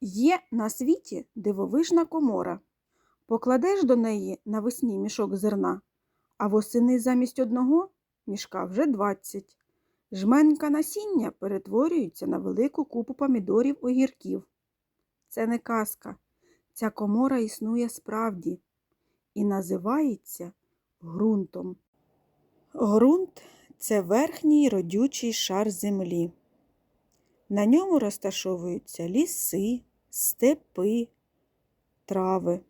Є на світі дивовижна комора. Покладеш до неї навесні мішок зерна, а восени замість одного мішка вже двадцять. Жменька насіння перетворюється на велику купу помідорів огірків. Це не казка. Ця комора існує справді і називається ґрунтом. Ґрунт це верхній родючий шар землі. На ньому розташовуються ліси, степи, трави.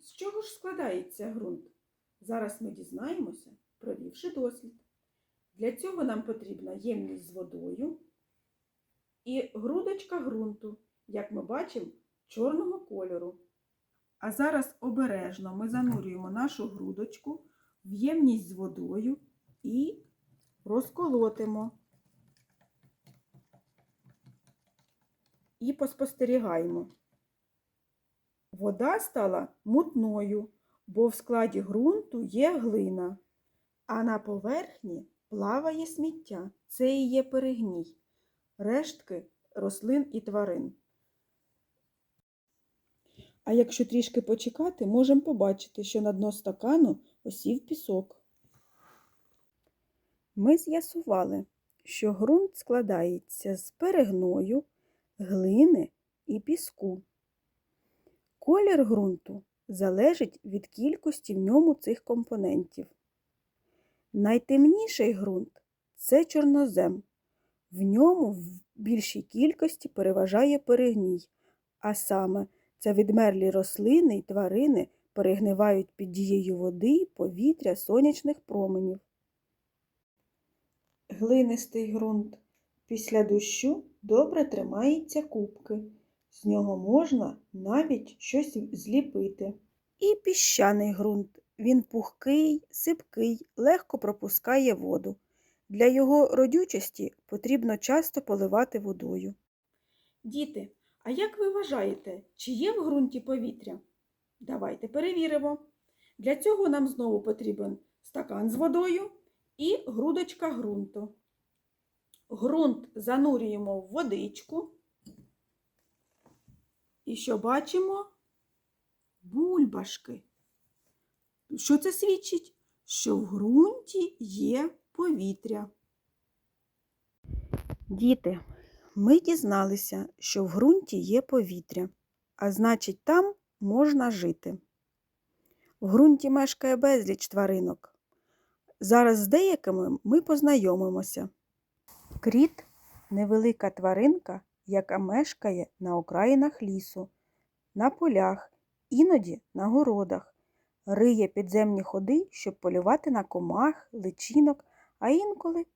З чого ж складається ґрунт? Зараз ми дізнаємося, провівши дослід. Для цього нам потрібна ємність з водою і грудочка ґрунту, як ми бачимо, чорного кольору. А зараз обережно ми занурюємо нашу грудочку в ємність з водою і розколотимо. і поспостерігаємо. Вода стала мутною, бо в складі ґрунту є глина, а на поверхні плаває сміття. Це і є перегній, рештки рослин і тварин. А якщо трішки почекати, можемо побачити, що на дно стакану осів пісок. Ми з'ясували, що ґрунт складається з перегною, глини і піску. Колір ґрунту залежить від кількості в ньому цих компонентів. Найтемніший ґрунт це чорнозем. В ньому в більшій кількості переважає перегній, а саме це відмерлі рослини й тварини перегнивають під дією води, повітря, сонячних променів. Глинистий ґрунт після дощу добре тримається кубки. З нього можна навіть щось зліпити. І піщаний ґрунт. Він пухкий, сипкий, легко пропускає воду. Для його родючості потрібно часто поливати водою. Діти, а як ви вважаєте, чи є в ґрунті повітря? Давайте перевіримо. Для цього нам знову потрібен стакан з водою і грудочка ґрунту. Грунт занурюємо в водичку. І що бачимо? Бульбашки. Що це свідчить? Що в ґрунті є повітря. Діти, ми дізналися, що в ґрунті є повітря, а значить, там можна жити. В ґрунті мешкає безліч тваринок. Зараз з деякими ми познайомимося. Кріт невелика тваринка, яка мешкає на окраїнах лісу, на полях, іноді на городах, риє підземні ходи, щоб полювати на комах, личинок, а інколи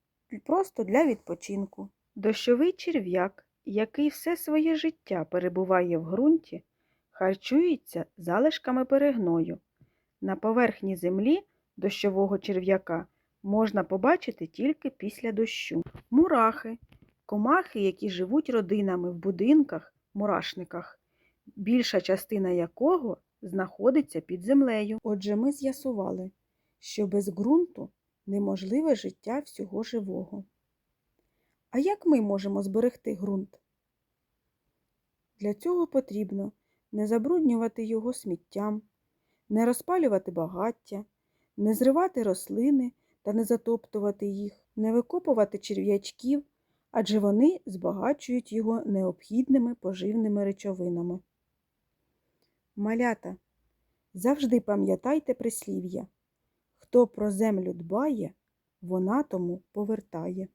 просто для відпочинку. Дощовий черв'як, який все своє життя перебуває в ґрунті, харчується залишками перегною. На поверхні землі дощового черв'яка можна побачити тільки після дощу. Мурахи комахи, які живуть родинами в будинках, мурашниках, більша частина якого знаходиться під землею. Отже, ми з'ясували, що без ґрунту неможливе життя всього живого. А як ми можемо зберегти ґрунт? Для цього потрібно не забруднювати його сміттям, не розпалювати багаття, не зривати рослини та не затоптувати їх, не викопувати черв'ячків, адже вони збагачують його необхідними поживними речовинами. Малята, завжди пам'ятайте прислів'я хто про землю дбає, вона тому повертає.